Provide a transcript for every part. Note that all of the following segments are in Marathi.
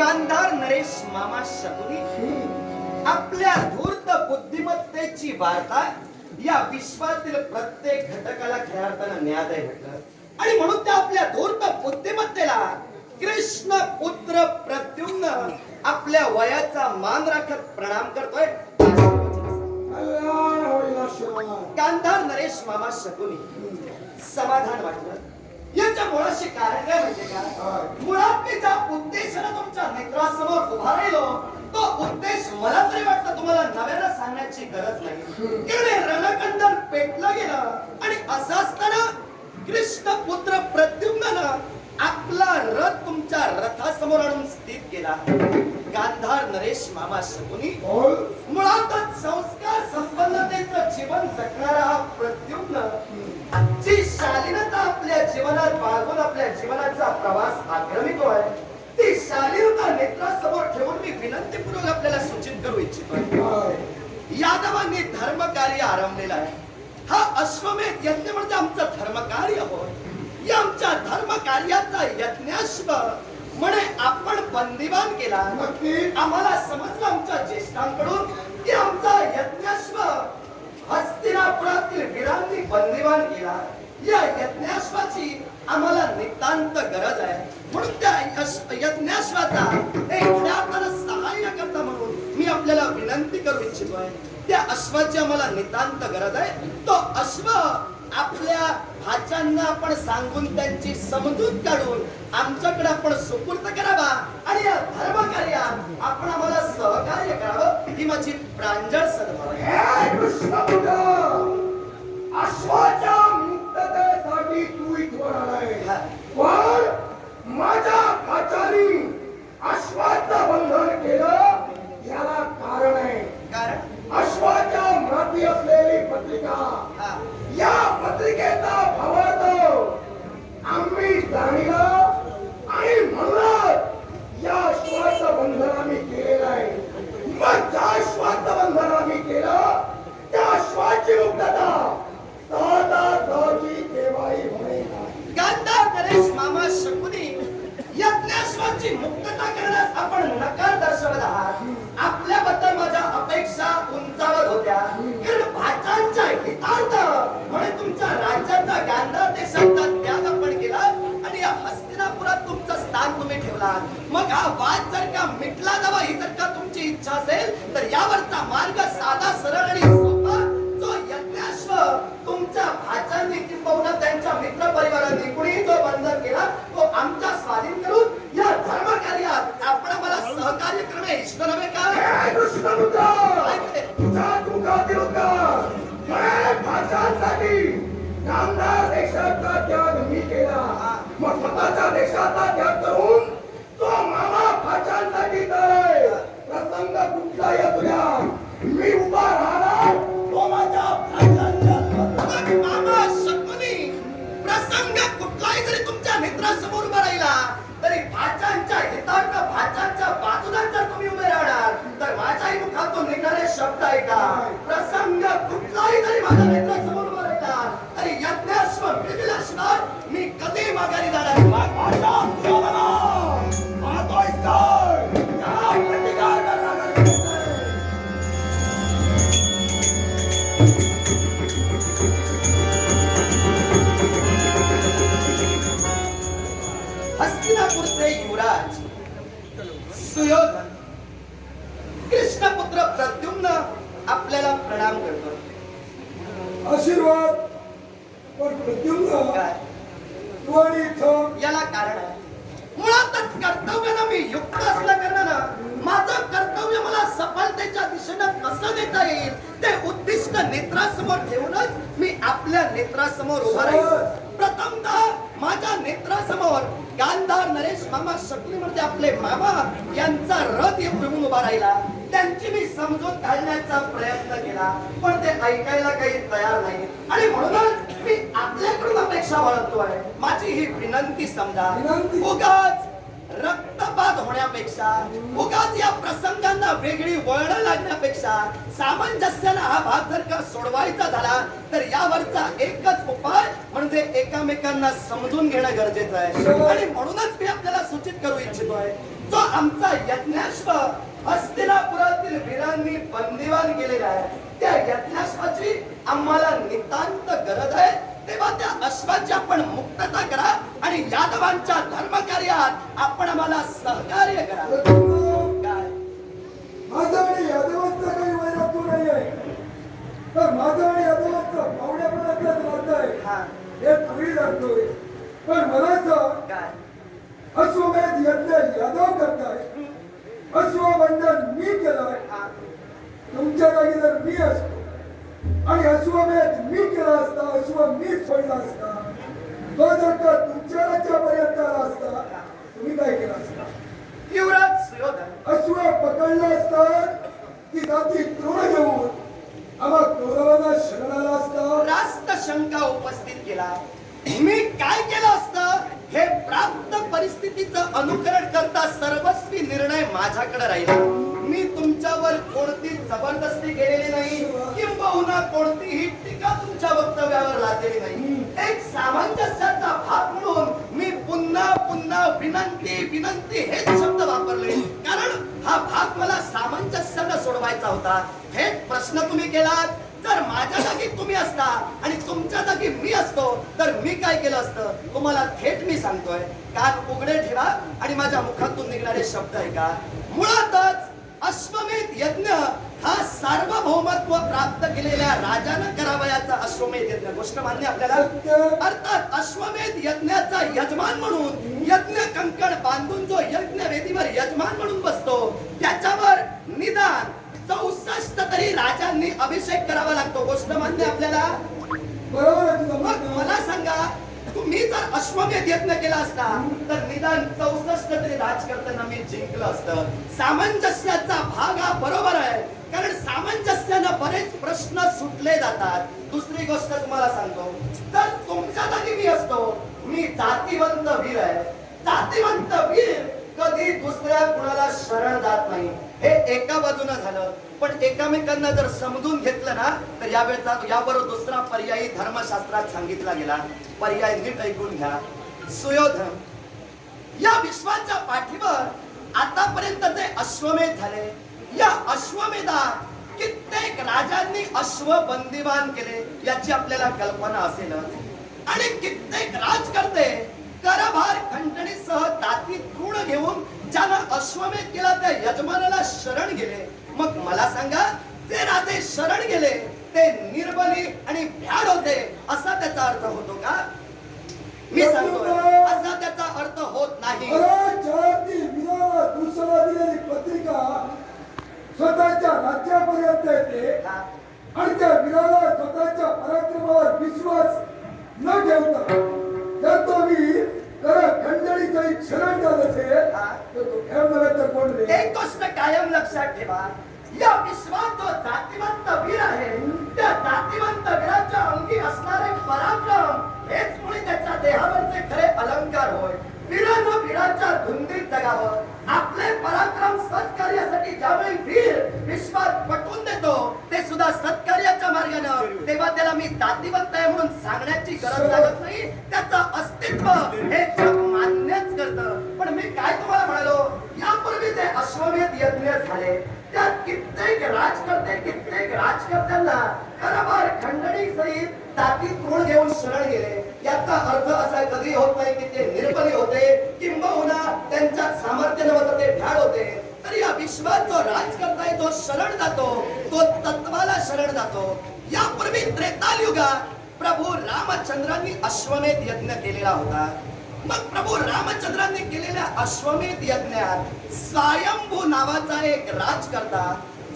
गांधार नरेश मामा शकुनी आपल्या धूर्त बुद्धिमत्तेची वार्ता या विश्वातील प्रत्येक घटकाला खेळाडताना न्यायालय घडलं आणि म्हणून त्या आपल्या धूर्त बुद्धिमत्तेला कृष्ण पुत्र प्रद्युम्न आपल्या वयाचा मान राखत प्रणाम करतोय. गांधार नरेश मामा शकुनी. समाधान वाटलं. याच्या मुळाशी कारण काय माहितीये का? मुळात मी ज्या उद्देशाने तुमच्या मित्रासमोर उभा राहिलो. तो उद्देश मला तरी वाटतं तुम्हाला नव्यानं सांगण्याची गरज नाही. कारण रणकंदन पेटलं गेलं आणि असं असताना कृष्ण पुत्र प्रद्युम्नानं आपला रथ तुमच्या रथासमोर आणून स्थित केला. गांधार नरेश मामा शकुनी. मुळातच संस्कार संपन्नतेचं जीवन जगणारा हा जीवनात बाळगून आपल्या जीवनाचा प्रवास आक्रमितोय ती शालीनता नेत्रासमोर ठेवून मी विनंतीपूर्वक आपल्याला सूचित करू इच्छितोय काय? यादवांनी धर्म कार्य आरंभलेलं आहे. हा अश्वमेध यज्ञ म्हणजे आमचं धर्म कार्य होय या आमच्या धर्म कार्याचा यज्ञाश्व. म्हणे आपण बंदिवान केला. आम्हाला समजलं आमच्या ज्येष्ठांकडून की आमचा यज्ञाश्व. हस्तिनापुरातील वीरांनी बंदिवान केला. या यज्ञाश्वाची आम्हाला नितांत गरज आहे. म्हणून त्या यश- यज्ञाश्वाचा सहाय्य करता म्हणून मी आपल्याला विनंती करू इच्छितो आहे त्या अश्वाची आम्हाला नितांत गरज आहे. तो अश्व आपल्या भाच्यांना आपण सांगून त्यांची समजूत काढून आमच्याकडे आपण सुपूर्त करावा आणि या धर्म कार्यात आपण आम्हाला सहकार्य करावं ही माझी प्रांजळ सद्भाव मुक्ततेसाठी तू इथवर आलाय. पण माझ्या काचारी अश्वाचं बंधन केलं याला कारण आहे अश्वाच्या माती असलेली पत्रिका हा या पत्रिकेचा भावार्थ आम्ही जाणीलं आणि म्हणूनच या श्वास बंधन आम्ही केलेलं आहे मग ज्या श्वास बंधन आम्ही केलं त्या श्वासची मुक्तता सहजासहजी केव्हाही होणे नाही गांधार नरेश मामा शकुनी यज्ञाश्वाची मुक्तता करण्यास आपण नकार दर्शवत आहात आपल्याबद्दल माझ्या अपेक्षा उंचावत होत्या. कारण भाषांच्या हितार्थ म्हणून तुमच्या राज्याचा गांधार देशाचा त्याग आपण केला आणि या हस्तिनापुरात तुमचं स्थान तुम्ही ठेवला मग हा वाद जर का मिटला जावा ही जर का तुमची इच्छा असेल तर यावरचा मार्ग नेत्रासमोर उभा राहील. प्रथमतः माझ्या नेत्रासमोर गांधार नरेश मामा शकुनी म्हणजे आपले मामा यांचा रथ येऊन उभा राहिला. त्यांची मी समजूत घालण्याचा प्रयत्न केला पण ते ऐकायला काही तयार नाही. आणि म्हणूनच मी आपल्याकडून अपेक्षा बाळगतोय माझी ही विनंती समजा? उगाच रक्तपात होण्यापेक्षा उगाच या प्रसंगांना वेगळी वळण लागण्यापेक्षा सामंजस्यानं हा भाग जर का सोडवायचा झाला तर यावरचा एकच उपाय म्हणजे एकामेकांना समजून घेणं गरजेचं आहे. आणि म्हणूनच मी आपल्याला सूचित करू इच्छितोय जो आमचा यज्ञाश्व हस्तिनापुरातील वीरांनी बंदिवान केलेला आहे त्या यज्ञाश्वाची आम्हाला नितांत गरज आहे. तेव्हा त्या अश्वाची आपण मुक्तता करा आणि यादवांच्या धर्मकार्यात आपण आम्हाला सहकार्य करा. माझं आणि यादवांचा काही वैराग्य नाही आहे तर माझं आणि यादवांचा पावण्यापणातच नातं आहे. हा. तुम्ही जाणतोय. पण म्हणायचं काय? अश्वमेध यज्ञ यादव करताय. अश्वबंधन मी केलंय. हा. तुमच्या जागी जर मी असतो आणि अश्वमेध मी केला असता अश्व मीच सोडला असता. तो जर का तुमच्या राज्यापर्यंत आला असता. तुम्ही काय केलं असता? युवराज सुयोधन. अश्व पकडलं असतं की जाती तृण घेऊन आम्हा कौरवांना शरणाला असता. रास्त शंका उपस्थित केला. मी काय केलं असतं? हे प्राप्त परिस्थितीचं अनुकरण करता सर्वस्वी निर्णय माझ्याकडे राहिला. मी तुमच्यावर कोणती जबरदस्ती केलेली किंबहुना कोणतीही टीका तुमच्या वक्तव्यावर लादलेली नाही. एक सामंजस्याचा भाग म्हणून मी पुन्हा पुन्हा विनंती विनंती हेच शब्द वापरले. कारण हा भाग मला सामंजस्यानं सोडवायचा होता. हेच प्रश्न तुम्ही केलात. जर माझ्या जागी तुम्ही असता आणि तुमच्या जागी मी असतो तर मी काय केलं असतं? तुम्हाला थेट मी सांगतोय. कान उघडे ठेवा आणि माझ्या मुखातून निघणारे शब्द आहे का मुळातच अश्वमेध यज्ञ हा सार्वभौमत्व प्राप्त केलेल्या राजानं करावयाचा अश्वमेध यज्ञ. गोष्ट मान्य आपल्याला? अर्थात अश्वमेध यज्ञाचा यजमान म्हणून यज्ञ कंकण बांधून जो यज्ञ वेदीवर यजमान म्हणून बसतो त्याच्यावर निदान चौसष्ट तरी राजांनी अभिषेक करावा लागतो. गोष्ट मान्य आपल्याला? मग. मला सांगा तुम्ही जर अश्वमेध यत्न केला असता तर निदान चौसष्ट तरी राज करताना मी जिंकलं असतं. सामंजस्याचा भाग हा बरोबर आहे कारण सामंजस्यानं बरेच प्रश्न सुटले जातात. दुसरी गोष्ट तुम्हाला सांगतो तर तुमच्या जागी मी असतो मी जातीवंत वीर आहे. जातीवंत वीर कधी दुसऱ्या कुणाला शरण जात नाही. हे एका बाजूनं झालं पण एकामेकांना जर समजून घेतलं ना तर यावेळचा याबरोबर दुसरा पर्यायी धर्मशास्त्रात सांगितला गेला. पर्याय नीट ऐकून घ्या. सुयोधन या विश्वाच्या पाठीवर आतापर्यंत जे अश्वमेध झाले. या अश्वमेधात कित्येक राजांनी अश्व बंदिवान केले याची आपल्याला कल्पना असेलच. आणि कित्येक राजकर्ते करभार खंडणीसह दाती तृण घेऊन ज्यानं अश्वमेध केला त्या यजमानाला शरण गेले. मग मला सांगा ते राजे शरण गेले ते निर्बली आणि भ्याड होते असा त्याचा अर्थ होतो का? मी सांगतोय असा त्याचा अर्थ होत नाही. दिलेली पत्रिका स्वतःच्या राज्यापर्यंत येते. आणि त्या वीराला स्वतःच्या पराक्रमावर विश्वास न ठेवता जर तो वीर खंडणीचा एक शरण जात असेल हा. तर तो ठेवणारा तर कोण रे एक गोष्ट कायम लक्षात ठेवा. या विश्वात जो जातिवंत वीर आहे त्या जातिवंत वीराच्या अंगी असणारे पराक्रम हेच मुळे त्याच्या देहावरचे खरे अलंकार होय. वीरानं वीराच्या धुंदीत जगावं. आपले पराक्रम सत्कार्यासाठी ज्यावेळी वीर विश्वात पटवून देतो सुद्धा सत्कार्याच्या मार्गानं तेव्हा त्याला मी जातिवंत आहे म्हणून सांगण्याची गरज लागत नाही. त्याचं अस्तित्व हे जग मान्यच करतं. पण मी काय तुम्हाला म्हणालो? यापूर्वी जे अश्वमेध यज्ञ झाले. त्यात कित्येक राजकर्ते कित्येक राजकर्त्यांना कारभार खंडणी सहित ताकी तृण घेऊन शरण गेले. याचा अर्थ असा कधी होत नाही की ते निर्बली होते किंबहुना त्यांच्यात सामर्थ्य नव्हतं ते भ्याड होते. तर या विश्वात जो राज करताय तो शरण जातो तो तत्वाला शरण जातो. यापूर्वी त्रेतालयुगात प्रभू रामचंद्रांनी अश्वमेध यज्ञ केलेला होता. मग प्रभू रामचंद्रांनी केलेल्या अश्वमेध यज्ञात स्वयंभू नावाचा एक राजकर्ता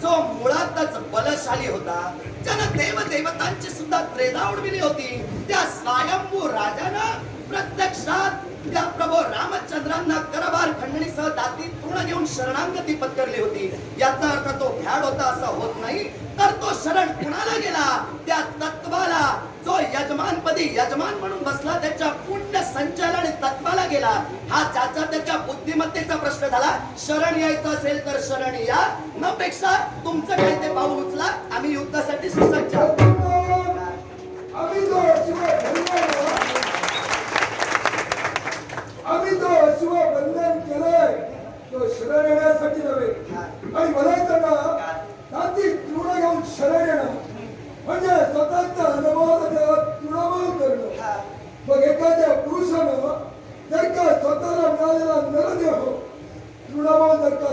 जो मुळातच बलशाली होता. ज्यानं देव देवतांची सुद्धा त्रेधा उडविली होती. त्या स्वयंभू राजानं प्रत्यक्षात त्या प्रभू रामचंद्रांना करभार खंडणीसह दाती पूर्ण घेऊन शरणांगती पत्करली होती. याचा अर्थ तो भ्याड होता असा होत नाही. तर तो शरण कुणाला गेला? त्या तत्वाला. जो यजमानपदी यजमान म्हणून बसला त्याच्या पुण्य संचालन तत्वाला गेला. हा ज्याचा त्याच्या बुद्धिमत्तेचा प्रश्न झाला. शरण यायचं असेल तर शरण या. न पेक्षा तुमचं काही ते पाऊल उचला. आम्ही युद्धासाठी सुसज्ज आहोत. आम्ही जो अश्व बंधन आम्ही जो अश्व बंधन केलंय तो शरण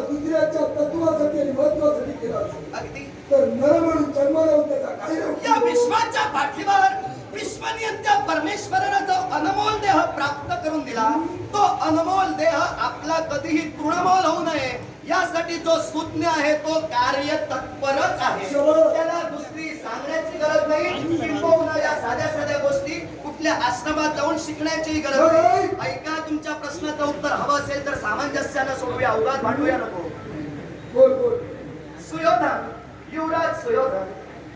दुसऱ्याच्या तत्वासाठी आणि महत्वासाठी केला असेल अगदी तर नर म्हणून जन्माला येऊन त्याचा काही या उपयोग नाही. विश्वाच्या पाठीवर विश्वनियंत्या परमेश्वरानं जो अनमोल देह प्राप्त करून दिला तो अनमोल देह आपला कधीही तृणमोल होऊ नये यासाठी जो सुज्ञ आहे तो कार्य तत्परच आहे शोभा. त्याला दुसरी सांगण्याची गरज नाही किंबहुना या साध्या साध्या गोष्टी कुठल्या आश्रमात जाऊन शिकण्याची गरज नाही ऐका तुमच्या प्रश्नाचं उत्तर हवं असेल तर सामंजस्यानं सोडूया. अवघात भांडूया नको. बोल बोल सुयोधन युवराज सुयोधन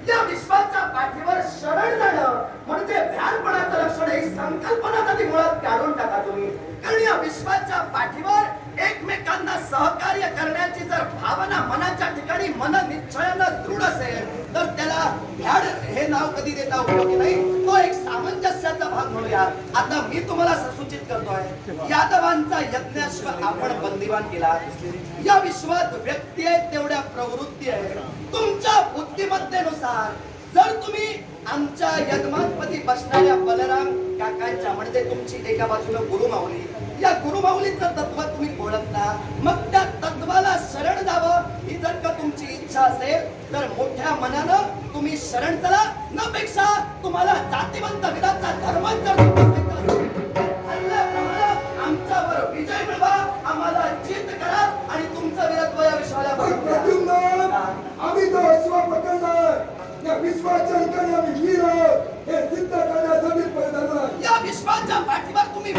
या विश्वाच्या पाठीवर शरण जाणं म्हणजे भ्यानपणाचं लक्षण ही संकल्पना कधी मुळात काढून टाका तुम्ही. कारण या विश्वाच्या पाठीवर एकमेकांना सहकार्य करण्याची जर भावना मनाच्या ठिकाणी मन निश्चयानं दृढ असेल तर त्याला भ्याड हे नाव कधी देता उपयोगी नाही. तो एक सामंजस्याचा भाग म्हणूया. आता मी तुम्हाला सूचित करतोय. यादवांचा यज्ञाश्व आपण बंदिवान केला. या विश्वात व्यक्ती आहेत तेवढ्या प्रवृत्ती आहेत. तुमच्या बुद्धिमत्तेनुसार जर तुम्ही आमच्या यजमानपदी बसणाऱ्या बलराम काकांच्या म्हणजे तुमची एका बाजूला गुरुमाऊली या गुरुमाऊलीचं तत्व तुम्ही ओळखता. मग त्या तत्वाला शरण जावं ही जर का तुमची इच्छा असेल तर मोठ्या मनानं तुम्ही शरण चला. न पेक्षा तुम्हाला जातीवंत विधाचा धर्म जर आमच्यावर विजय मिळवा. आम्हाला जित करा आणि तुमचं विरत्व या विश्वाला आम्ही तो अश्व या विश्वाच्या ठिकाणी आम्ही वीर आहोत. हे सिद्ध करण्यासाठी पैदल आहे या विश्वाच्या पाठीवर तुम्ही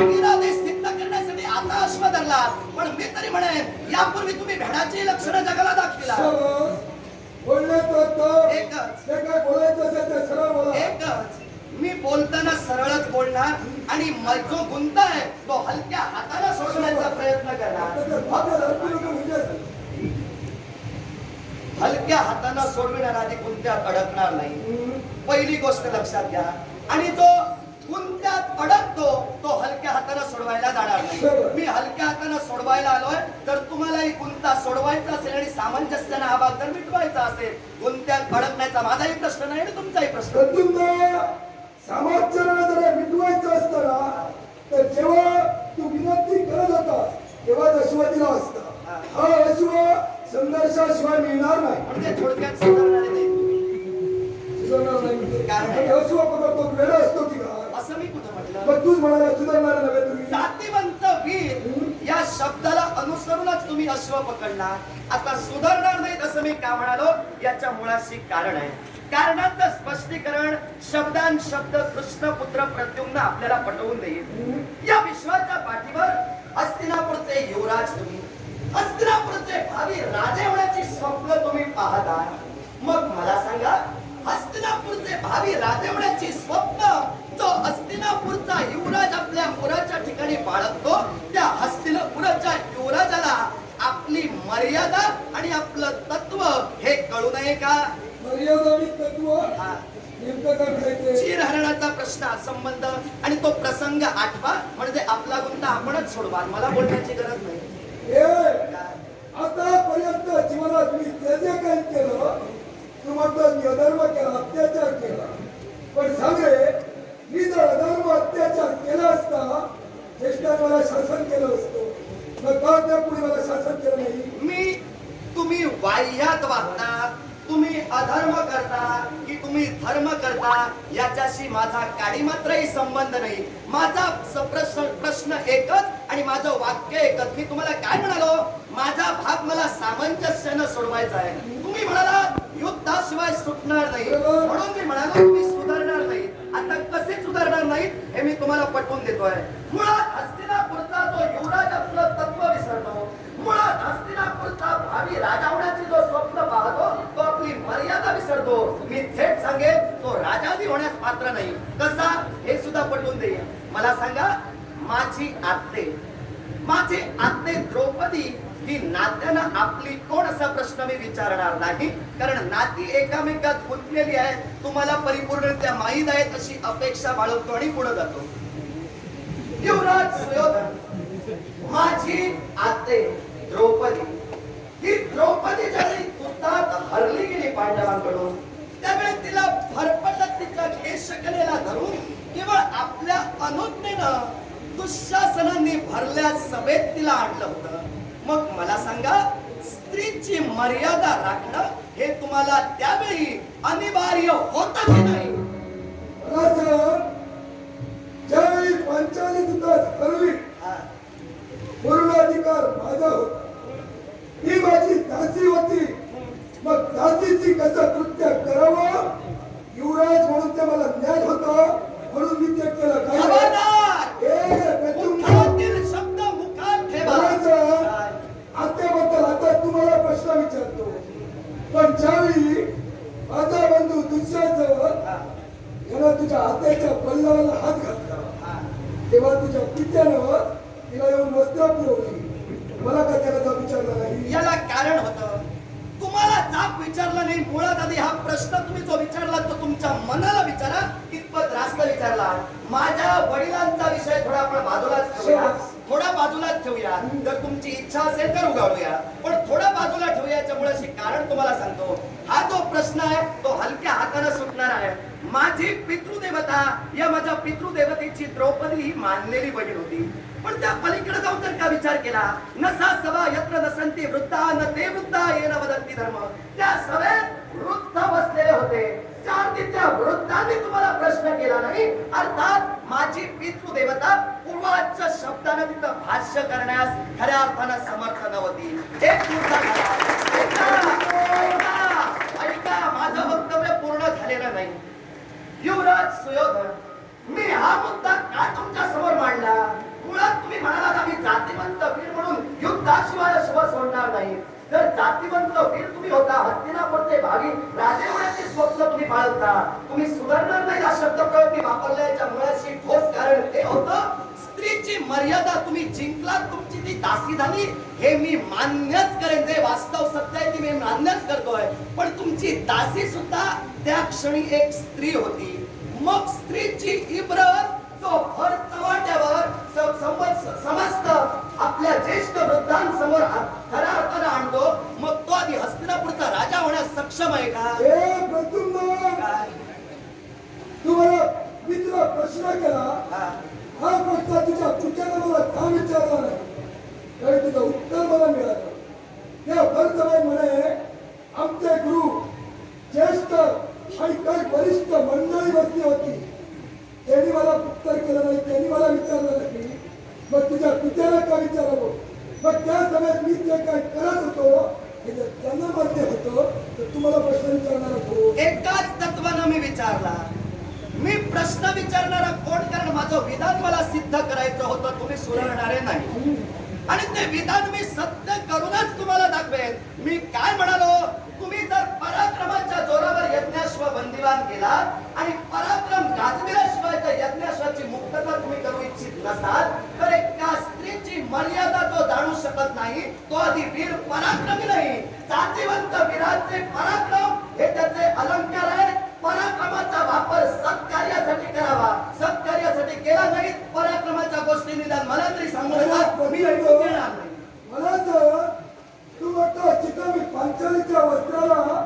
सिद्ध करण्यासाठी आता अश्व धरला पण मी तरी म्हणेन यापूर्वी तुम्ही भेडाची लक्षणं जगाला दाखविला शाबास. बोलण्याचं अर्थ एकच. जे काय बोलायचं असेल ते सरळ बोला. एकच. मी बोलताना सरळच बोलणार आणि जो गुंता आहे तो हलक्या हाताला सोडवण्याचा प्रयत्न करणार तर फाटे धरती लोकं म्हणजे हलक्या हातानं सोडविणार आधी गुंत्यात अडकणार नाही. पहिली गोष्ट लक्षात घ्या. आणि जो गुंत्यात अडकतो तो हलक्या हातानं सोडवायला जाणार नाही. मी हलक्या हातानं सोडवायला आलोय तर तुम्हालाही गुंता सोडवायचा असेल आणि सामंजस्यानं हा भाग जर मिटवायचा असेल गुंत्यात अडकण्याचा माझाही प्रश्न नाही आणि तुमचाही प्रश्न समाजचरण जर मिटवायचं असतं ना तर जेव्हा तू विनंती करत होता तेव्हा असता. हा संघर्षाशिवाय मिळणार नाही. म्हणजे थोडक्यात सुधारणारे नाही. सुधारणार नाही. कारण आहे. आणि अश्व पकडतो वेळ असतो की काय असं मी कुठं म्हटलं? मग तूच म्हणाला सुधारणार नव्हे तुम्ही. जातीवंत वीर या शब्दाला अनुसरूनच तुम्ही अश्व पकडणार आता सुधारणार नाहीत असं मी का म्हणालो? याच्या मुळाशी कारण आहे. कारणाचं स्पष्टीकरण शब्दान शब्द कृष्ण पुत्र प्रद्युम्न आपल्याला पटवून देईल. या विश्वाच्या पाठीवर हस्तिनापूरचे युवराज तुम्ही. हस्तिनापूरचे भावी राजे होण्याची स्वप्न तुम्ही पाहता मग मला सांगा हस्तिनापूरचे भावी राजे होण्याची स्वप्न जो हस्तिनापूरचा युवराज आपल्या मुराच्या ठिकाणी बाळगतो त्या हस्तिनापुराच्या युवराजाला आपली मर्यादा आणि आपलं तत्व हे कळू नये का? मर्यादा आणि तत्व? हा. नेमकं काय चिरहरणाचा प्रश्न संबंध आणि तो प्रसंग आठवा म्हणजे आपला गुंता आपणच सोडवा. मला बोलण्याची गरज नाही. हे आतापर्यंत जीवनात मी जे जे काही केलं तू म्हणतो मी अधर्म केला अत्याचार केला. पण सगळे मी जर अधर्म अत्याचार केला असता ज्येष्ठांनी मला शासन केलं असतं. मग का त्या पुढे मला शासन केलं नाही? मी तुम्ही वाह्यात वागता तुम्ही अधर्म करता की तुम्ही धर्म करता याच्याशी माझा काही मात्रही संबंध नाही. माझा स- प्रश्न प्रश्न एकच आणि माझं वाक्य एकच मी तुम्हाला काय म्हणालो? माझा भाग मला सामंजस्यानं सोडवायचा आहे. तुम्ही म्हणाला युद्धाशिवाय सुटणार नाही. म्हणून मी म्हणालो तुम्ही सुधारणार नाही. आता कसे सुधारणार नाहीत हे मी तुम्हाला पटवून देतोय. मुळात हस्तिनापूरचा जो युवराज आपलं तत्व विसरतो. मुळात हस्तिनापूरचा भावी राजा होण्याची जो स्वप्न पाहतो तो आपली मर्यादा विसरतो. मी थेट सांगेन तो राजादी होण्यास पात्र नाही. कसा? हे सुद्धा पटवून देईल मला सांगा माझी आत्ते माझी आत्ते द्रौपदी ही नात्यानं आपली कोण असा प्रश्न मी विचारणार नाही? कारण नाती एकामेकात गुंतलेली आहे तुम्हाला परिपूर्णरित्या माहीत आहेत अशी अपेक्षा बाळगतो आणि पुढे जातो. युवराज सुयोधन माझी आते द्रौपदी. ही द्रौपदी ज्यावेळी तुतात हरली गेली पांडवांकडून त्यावेळी तिला भरपटत तिच्या केशकलेला धरून केवळ आपल्या अनुज्ञेनं दुःशासनांनी भरल्या सभेत तिला आणलं होतं. मग मला सांगा स्त्रीची मर्यादा राखणं हे तुम्हाला त्यावेळी अनिवार्य होतं की नाही? ज्यावेळी पंचाली तुझा ठरली हा. पूर्ण अधिकार माझा होता. ही माझी दासी होती. मग दासीची कसं कृत्य करावं युवराज म्हणून ते मला ज्ञान होतं म्हणून मी ते केलं काय खबरदार ए, बेतुंग. मुखातील शब्द मुखात ठेवा बघायचं. काय? आत्याबद्दल आता तुम्हाला प्रश्न विचारतो पण ज्यावेळी माझा बंधू दुसऱ्याजवळ हा. यानं तुझ्या आत्याच्या पल्लाला हात घातला हा. तेव्हा तुझ्या पित्यानं तिला येऊन वस्त्र पुरवली मला का त्याला जाब विचारला नाही याला कारण होतं तुम्हाला जाब विचारला नाही मुळात आधी हा प्रश्न तुम्ही जो विचारला तो तुमच्या मनाला विचारा कितपत रास्त विचारला माझ्या वडिलांचा विषय थोडा आपण बाजूलाच ठेवूया थोडा बाजूलाच ठेवूया जर तुमची इच्छा असेल तर उगाळूया पण थोडा बाजूला ठेवूया याच्यामुळे अशी तुम्हाला सांगतो. हा जो प्रश्न आहे तो हलक्या हाताने सुटणार आहे. माझी पितृदेवता या माझ्या पितृदेवतेची द्रौपदी ही मानलेली बहीण होती. पण त्या पलीकडे जाऊन जर का विचार केला नसा सभा यत्र नसंती वृद्धा न ते वृद्धा येन वदंती धर्म. त्या सभेत वृद्ध बसलेले होते. त्यावरती त्या वृद्धाने तुम्हाला प्रश्न केला नाही. अर्थात माझी पितृदेवता पूर्वाच्या शब्दाने तिथं भाष्य करण्यास खऱ्या अर्थानं समर्थ नव्हती. एक वक्तव्य नाही. युवराज सुयोधन मी हा मुद्दा का तुमच्यासमोर मांडला? मुळात तुम्ही म्हणालात आम्ही जातीवंत वीर म्हणून युद्धाशिवाय शुभ सोडणार नाही. जर जातीवंत वीर तुम्ही होता हस्तिनापूरचे भावी राजे होण्याचे स्वप्न तुम्ही बाळगता तुम्ही सुधारणार नाही हा शब्द प्रयोग मी वापरल्याच्या मुळाशी ठोस कारण हे होतं स्त्रीची मर्यादा तुम्ही जिंकलात तुमची ती दासी झाली हे मी मान्यच करेन जे वास्तव सत्य आहे ती मी मान्यच करतोय. पण तुमची दासी सुद्धा त्या क्षणी एक स्त्री होती. मग स्त्रीची इब्रत जो भर चव्हाट्यावर समस्त आपल्या ज्येष्ठ वृद्धांसमोर खऱ्या अर्थानं आणतो. मग तो आधी हस्तिनापूरचा राजा होण्यास सक्षम आहे का? तू मला मी तुला प्रश्न केला. हा. प्रश्न तुझ्या पुढच्याला मला का विचारला नाही तरी तुझं उत्तर मला मिळालं या भरसभाई म्हणे आमचे गुरु ज्येष्ठ आणि काही वरिष्ठ मंडळी बसली होती त्यांनी मला उत्तर केलं नाही त्यांनी मला विचारलं नाही मग तुझ्या पित्याला का विचारावं मग त्या समयात मी जे काय करत होतो हे जर त्यांना मान्य होतं तर तुम्हाला प्रश्न विचारणार होतो एकाच तत्वानं मी विचारला मी प्रश्न विचारणारा कोण कारण माझं विधान मला सिद्ध करायचं होतं तुम्ही सुधारणारे नाही आणि ते विधान मी सत्य करूनच तुम्हाला दाखवेन मी काय म्हणालो तुम्ही जर पराक्रमाच्या जोरावर यज्ञाश्व बंदिवान केला आणि पराक्रम गाजविल्याशिवाय त्या यज्ञाश्वाची मुक्तता तुम्ही नसाल तर एका स्त्रीची मर्यादा तो जाणू शकत नाही तो आधी वीर पराक्रमी नाही. जातीवंत वीराचे पराक्रम हे त्याचे अलंकार आहे पराक्रमाचा वापर सत्कार्यासाठी करावा. सत्कार्यासाठी केला नाही पराक्रमाच्या गोष्टी निदान मला तरी सांगू नका. मी घेणार नाही. मला तू म्हणतो मी पांचालीच्या वस्त्राला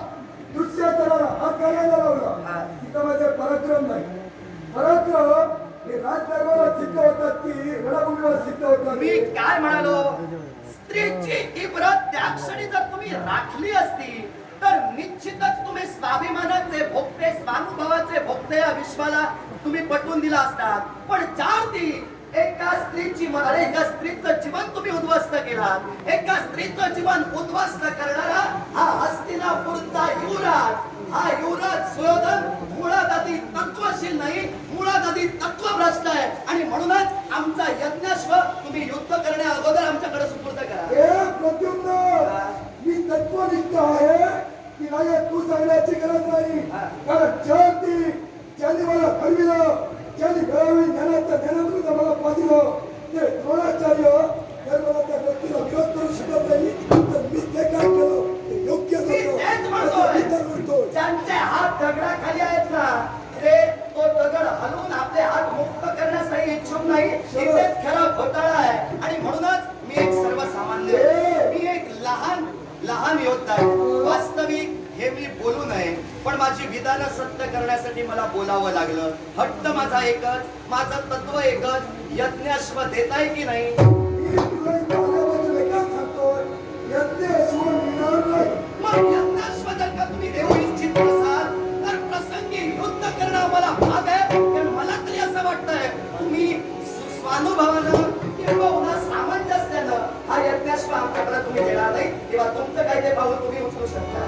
दुसऱ्या हात घालायला लावला हा. तिथं माझे पराक्रम नाही. पराक्रम हे सिद्ध होतात की रणभूमीवर सिद्ध होतात मी काय म्हणालो? स्त्रीची इब्रत त्या क्षणी जर तुम्ही राखली असती तर निश्चितच तुम्ही स्वाभिमानाचे भोगते स्वानुभवाचे भोगते या विश्वाला तुम्ही पटवून दिला असतात पण चार ती एका स्त्रीची म- अरे एका स्त्रीचं जीवन तुम्ही उद्ध्वस्त केला एका स्त्रीचं जीवन उद्ध्वस्त करणारा हा हस्तिनापूरचा युवराज. हा युवराज सुयोधन मुळात आधी तत्वशील नाही मुळात आधी तत्वभ्रष्ट आहे. आणि म्हणूनच आमचा यज्ञश्व तुम्ही युद्ध करण्या अगोदर आमच्याकडे सुपूर्द करा. प्रद्युम्न मी तत्वनिष्ठ आहे की नाही तू सांगण्याची गरज नाही. कारण ज्यांनी ज्यांनी मला घडविलं ज्यांनी वेळोवेळी ज्ञानाच्या ज्ञानामृत मला पाहिलं ते द्रोणाचार्य जर मला त्या व्यक्तीला विरोध करू शकत नाही तर मी जे काय केलं ज्यांचे हात दगडाखाली आहेत ना ते तो दगड हलवून आपले हात मुक्त करण्यासाठी इच्छुक नाही. इथेच खरा घोटाळा आहे. आणि म्हणूनच मी एक सर्वसामान्य मी एक लहान लहान योद्धा आहे. वास्तविक हे मी बोलू नये पण माझी विधानं सत्य करण्यासाठी मला बोलावं लागलं. हट्ट माझा एकच माझं तत्व एकच. यज्ञाश्व देताय की नाही? अनुभवानं किंवा सामंजस्यानं हा यज्ञाश्व आमच्याकडे तुम्ही देणार नाही. किंवा तुमचं काही ते पाहून तुम्ही उचलू शकता.